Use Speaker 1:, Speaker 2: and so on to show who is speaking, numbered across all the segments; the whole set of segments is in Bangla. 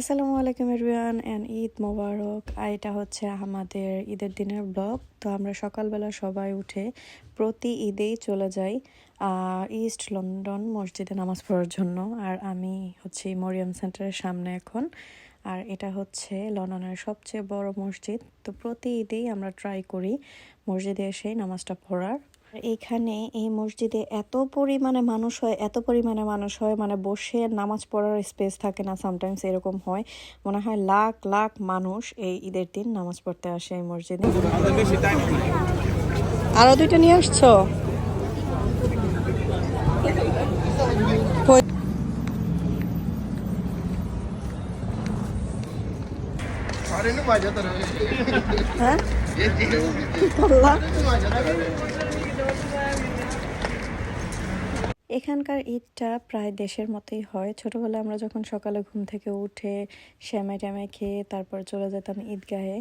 Speaker 1: আসসালামু আলাইকুম এভরিওয়ান অ্যান্ড ঈদ মোবারক। এটা হচ্ছে আমাদের ঈদের দিনের ব্লগ। তো আমরা সকালবেলা সবাই উঠে প্রতি ঈদেই চলে যাই ইস্ট লন্ডন মসজিদে নামাজ পড়ার জন্য। আর আমি হচ্ছে মরিয়াম সেন্টারের সামনে এখন। আর এটা হচ্ছে লন্ডনের সবচেয়ে বড় মসজিদ। তো প্রতি ঈদেই আমরা ট্রাই করি মসজিদে এসে নামাজটা পড়ার। এইখানে এই মসজিদে এত পরিমাণে মানুষ হয় এত পরিমাণে মানুষ হয় মানে বসে নামাজ পড়ার স্পেস থাকে না সামটাইমস এরকম হয় মনে হয় লাখ লাখ মানুষ এই ঈদের দিন নামাজ পড়তে আসে এই মসজিদে আরও দুইটা নিয়ে আসছো হ্যাঁ কি করলা এখানকার ঈদটা প্রায় দেশের মতোই হয়। ছোটবেলায় আমরা যখন সকালে ঘুম থেকে উঠে শ্যামে ট্যামে খেয়ে তারপর চলে যেতাম ঈদগাহে,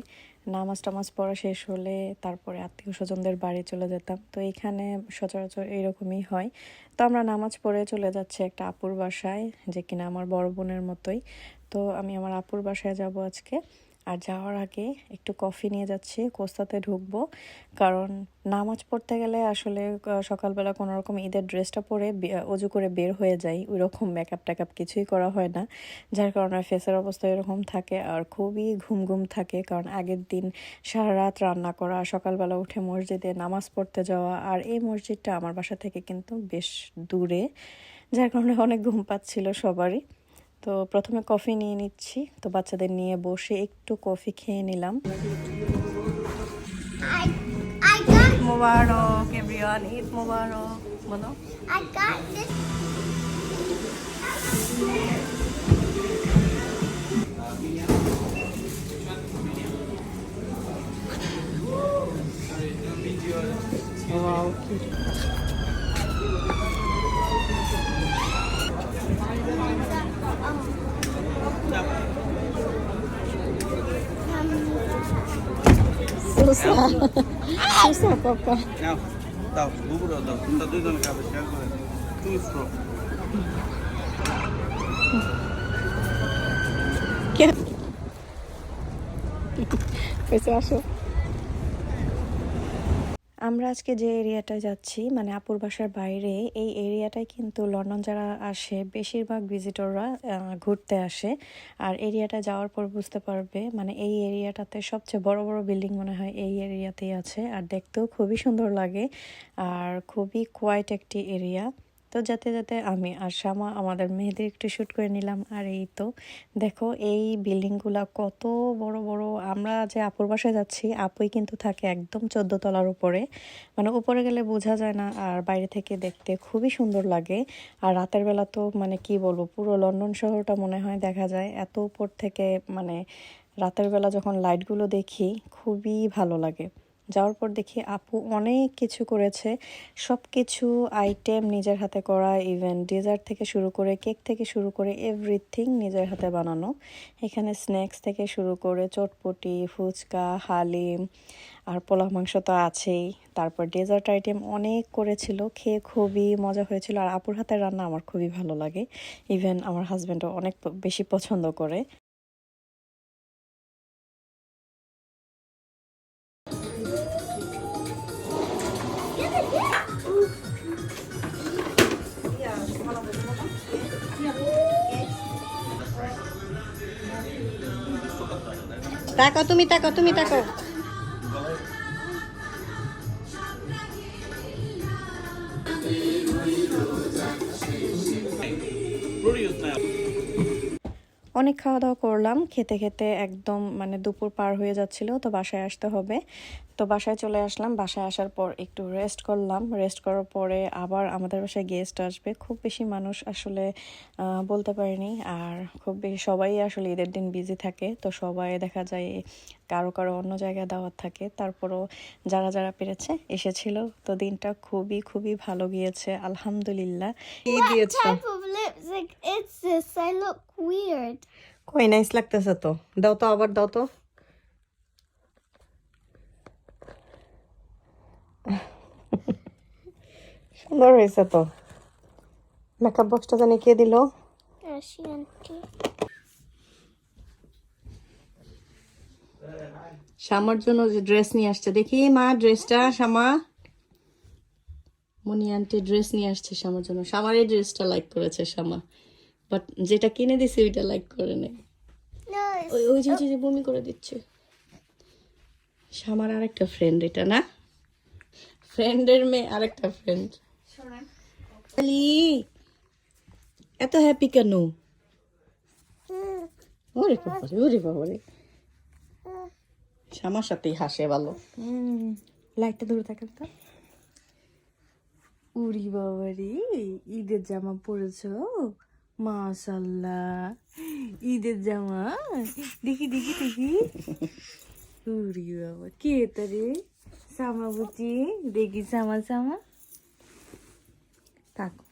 Speaker 1: নামাজ টামাজ পড়া শেষ হলে তারপরে আত্মীয় স্বজনদের বাড়ি চলে যেতাম। তো এখানে সচরাচর এরকমই হয়। তো আমরা নামাজ পড়ে চলে যাচ্ছি একটা আপুর বাসায়, যে কিনা আমার বড় বোনের মতোই। তো আমি আমার আপুর বাসায় যাব আজকে। আর যাওয়ার আগে একটু কফি নিয়ে যাচ্ছি, কোস্তাতে ঢুকবো। কারণ নামাজ পড়তে গেলে আসলে সকালবেলা কোনো রকম ঈদের ড্রেসটা পরে অজু করে বের হয়ে যাই। ওই রকম মেকআপ টেকআপ কিছুই করা হয় না। যার কারণে ফেসের অবস্থা এরকম থাকে আর খুবই ঘুম ঘুম থাকে। কারণ আগের দিন সারা রাত রান্না করা, সকালবেলা উঠে মসজিদে নামাজ পড়তে যাওয়া আর এই মসজিদটা আমার বাসা থেকে কিন্তু বেশ দূরে, যার কারণে অনেক ঘুম পাচ্ছিল সবারই। তো প্রথমে কফি নিয়ে নিচ্ছি। তো বাচ্চাদের নিয়ে বসে একটু কফি খেয়ে নিলাম। মোবারক এভরিওয়ান ঈদ মোবারক বলো।
Speaker 2: I got this.
Speaker 1: সুসা সুসা পাপা
Speaker 3: নাও দাও বুবুরও দাও তোমরা দুজনে খাবে শেয়ার করে টু স্ট্রো
Speaker 1: কে? এসে আসো। আমরা আজকে যে এরিয়াটায় যাচ্ছি মানে আপুর বাসার বাইরে, এই এরিয়াটায় কিন্তু লন্ডন যারা আসে, বেশিরভাগ ভিজিটররা ঘুরতে আসে। আর এরিয়াটা যাওয়ার পর বুঝতে পারবে মানে এই এরিয়াটাতে সবচেয়ে বড় বড় বিল্ডিং মনে হয় এই এরিয়াতেই আছে। আর দেখতেও খুবই সুন্দর লাগে। আর খুবই কোয়াইট একটি এরিয়া। তো যাতে যাতে আমি আর শামা আমাদের মেয়েদের একটু শ্যুট করে নিলাম। আর এই তো, দেখো এই বিল্ডিংগুলা কত বড় বড়। আমরা যে আপুর বাসায় যাচ্ছি, আপুই কিন্তু থাকে একদম চোদ্দ তলার উপরে। মানে উপরে গেলে বোঝা যায় না, আর বাইরে থেকে দেখতে খুবই সুন্দর লাগে। আর রাতের বেলা তো মানে কি বলব, পুরো লন্ডন শহরটা মনে হয় দেখা যায়। এত উপর থেকে মানে রাতের বেলা যখন লাইটগুলো দেখি, খুবই ভালো লাগে। যাওয়ার পর দেখি আপু অনেক কিছু করেছে। সব কিছু আইটেম নিজের হাতে করা ইভেন ডেজার্ট থেকে শুরু করে কেক থেকে শুরু করে এভরিথিং নিজের হাতে বানানো। এখানে স্ন্যাক্স থেকে শুরু করে চটপটি, ফুচকা, হালিম, আর পোলাও মাংস তো আছেই। তারপর ডেজার্ট আইটেম অনেক করেছিল, খেয়ে খুবই মজা হয়েছিল। আর আপুর হাতের রান্না আমার খুবই ভালো লাগে। ইভেন আমার হাজব্যান্ডও অনেক বেশি পছন্দ করে। তাকাও তুমি তাকাও তুমি তাকাও। অনেক খাওয়া দাওয়া করলাম, খেতে খেতে একদম মানে দুপুর পার হয়ে যাচ্ছিল, তো বাসায় আসতে হবে। তো বাসায় চলে আসলাম, বাসায় আসার পর একটু রেস্ট করলাম। রেস্ট করার পরে আবার আমাদের বাসায় গেস্ট আসবে। খুব বেশি মানুষ আসলে বলতে পারিনি। আর খুব বেশি সবাই আসলে ঈদের দিন বিজি থাকে, তো সবাই দেখা যায় কারও কারও অন্য জায়গায় দাওয়াত থাকে। তারপরও যারা যারা পেরেছে এসেছিল। তো দিনটা খুবই খুবই ভালো গিয়েছে। আলহামদুলিল্লাহ. কই নাইস লাগতেছে তো। দাও তো আবার দাও তো। সুন্দর হয়েছে তো। মেকআপ বক্সটা জানি কে দিল.
Speaker 4: শ্যামার জন্য যে ড্রেস নিয়ে আসছে। দেখি মা ড্রেসটা শ্যামা? মনি আন্টি ড্রেস নিয়ে আসছে শ্যামার জন্য। শ্যামার এই ড্রেসটা লাইক করেছে শ্যামা। বাট যেটা কিনে দিছে ওইটা লাইক করে নেই। ওই ওই যে যে বমি করে দিচ্ছে। শ্যামার আরেকটা ফ্রেন্ড এটা না? ফ্রেন্ডের মেয়ে আরেকটা ফ্রেন্ড এত হ্যাপি কেন? ওরে বাবারে ওরে বাবারে। শ্যামার সাথেই হাসে ভালো। লাইটটা দূরে থাকেন তো। উরি বাবারে ঈদের জামা পরেছ? মাশাল্লাহ ঈদের জামা? দেখি দেখি দেখি। উরি বাবা, কে তারে সামা বুচি দেখি সামা সামা থাকো।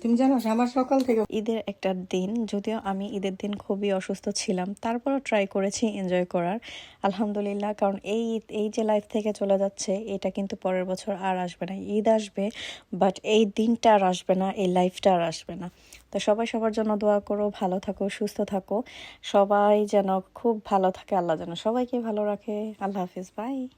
Speaker 4: তুমি জানো, আমার সকাল থেকে ঈদের একটা দিন, যদিও আমি ঈদের দিন খুবই অসুস্থ ছিলাম, তারপরও ট্রাই করেছি এনজয় করার। আলহামদুলিল্লাহ, কারণ এই ঈদ- এই যে লাইফ থেকে চলে যাচ্ছে, এটা কিন্তু পরের বছর আর আসবে না। ঈদ আসবে বাট এই দিনটা আর আসবে না, এই লাইফটা আর আসবে না। তো সবাই সবার জন্য দোয়া করো, ভালো থাকো, সুস্থ থাকো। সবাই যেন খুব ভালো থাকে, আল্লাহ যেন সবাইকে ভালো রাখে। আল্লাহ হাফিজ বাই